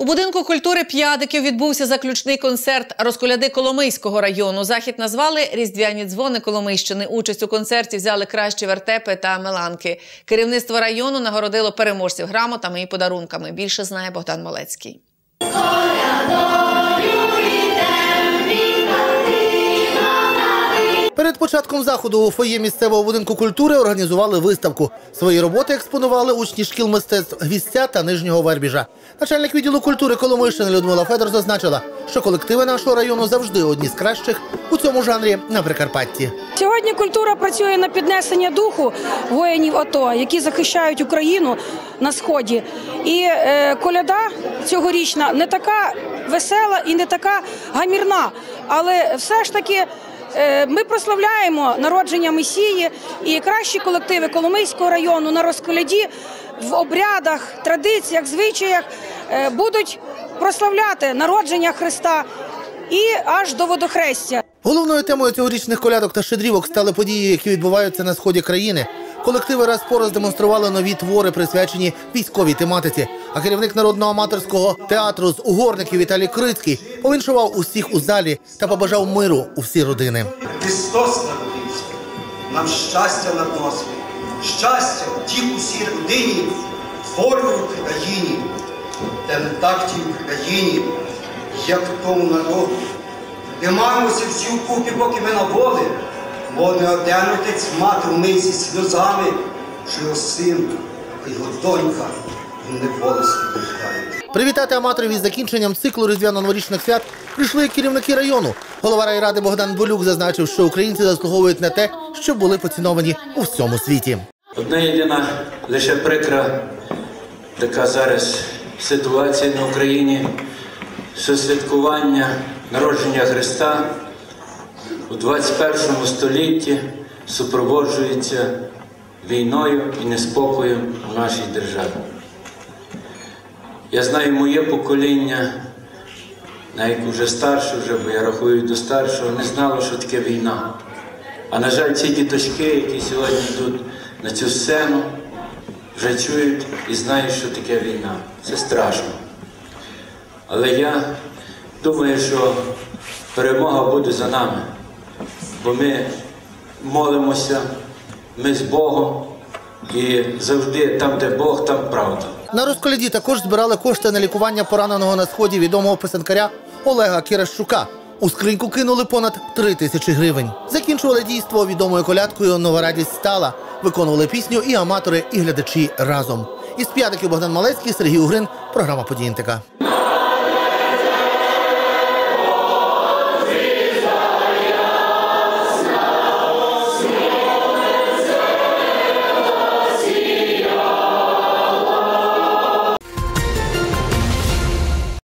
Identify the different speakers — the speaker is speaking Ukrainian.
Speaker 1: У будинку культури п'ядиків відбувся заключний концерт розколяди Коломийського району. Захід назвали Різдвяні дзвони Коломийщини. Участь у концерті взяли кращі вертепи та меланки. Керівництво району нагородило переможців грамотами і подарунками. Більше знає Богдан Малецький.
Speaker 2: Перед початком заходу у фоє місцевого будинку культури організували виставку. Свої роботи експонували учні шкіл мистецтв Гвістя та Нижнього Вербіжа. Начальник відділу культури Коломийщини Людмила Федор зазначила, що колективи нашого району завжди одні з кращих у цьому жанрі на Прикарпатті.
Speaker 3: Сьогодні культура працює на піднесення духу воїнів АТО, які захищають Україну на сході. І е, коляда цьогорічна не така весела і не така гамірна, але все ж таки. Е, Ми прославляємо народження Месії і кращі колективи Коломийського району на розколяді в обрядах, традиціях, звичаях е, будуть прославляти народження Христа і аж до водохрестя.
Speaker 2: Головною темою цьогорічних колядок та шедрівок стали події, які відбуваються на сході країни. Колективи раз по раз демонстрували нові твори, присвячені військовій тематиці. А керівник народного аматорського театру з угорників Віталій Крицький повіншував усіх у залі та побажав миру у всі родини.
Speaker 4: Христос народився, нам щастя надносить, щастя тій усій родині, волю в Україні, та не так тій Україні, як тому народу. Тримаємося всі вкупі, поки ми на волі, бо не один отець мати вмиється сльозами, що його син його донька в неволі страждають.
Speaker 2: Привітати аматорів із закінченням циклу різдвяно-новорічних свят прийшли керівники району. Голова райради Богдан Болюк зазначив, що українці заслуговують на те, щоб були поціновані у всьому світі.
Speaker 5: Одна єдина лише прикра така зараз ситуація на Україні, що святкування народження Христа у 21 столітті супроводжується війною і неспокоєм у нашій державі. Я знаю, моє покоління, навіть вже старше, вже, бо я рахую до старшого, не знало, що таке війна. А на жаль, ці діточки, які сьогодні йдуть на цю сцену, вже чують і знають, що таке війна. Це страшно. Але я думаю, що перемога буде за нами, бо ми молимося, ми з Богом, і завжди там, де Бог, там правда.
Speaker 2: На розколяді також збирали кошти на лікування пораненого на сході відомого писанкаря Олега Кіращука. У скриньку кинули понад три тисячі гривень. Закінчували дійство відомою колядкою Нова радість стала. Виконували пісню і аматори, і глядачі разом. Із п'ятиків Богдан Малецький, Сергій Угрин, програма «Події НТК».